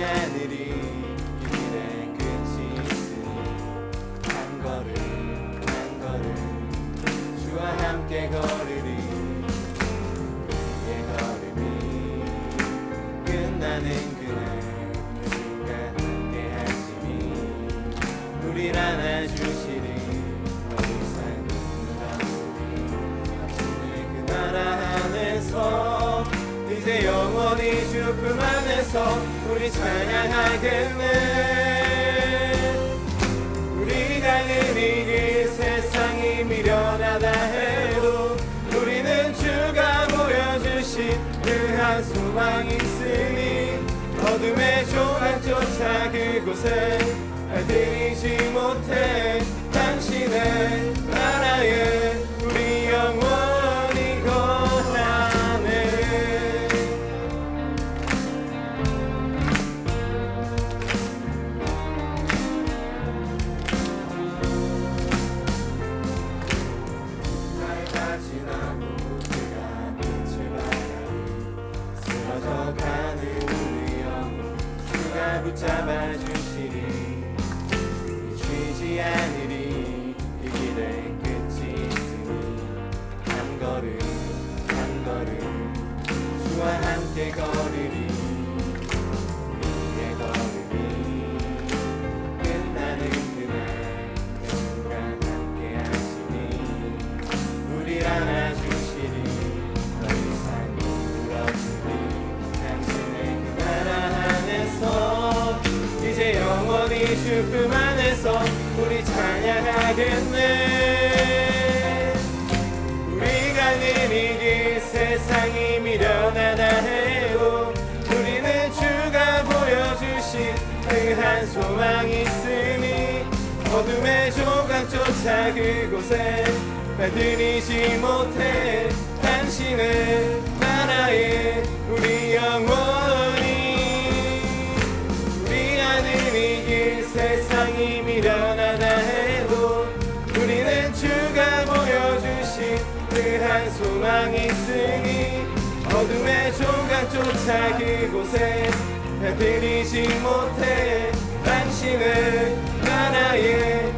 안아주시리 우리 지지 않으리 이 길에 끝이 있으니 한 걸음 한 걸음 주와 함께 걸으리. 우리의 걸음이 끝나는 이제 영원히 주품 안에서 우리 찬양하겠네 우리가 이길 세상이 미련하다 해도 우리는 주가 보여주신 그한 소망이 있으니 어둠의 조각조차 그곳에 들이지 붙잡아 우리 쉬지 않으리 주 품 안에서 우리 찬양하겠네. 우리가 늘 이길 세상이 미련하다 해도 우리는 주가 보여주신 그한 소망이 있으니 어둠의 조각조차 그곳에 빠뜨리지 못해 세상이 미련하다 해도 우리는 주가 보여주신 그한 소망이 있으니 어둠의 조각조차 그곳에 빠뜨리지 못해 당신의 나라에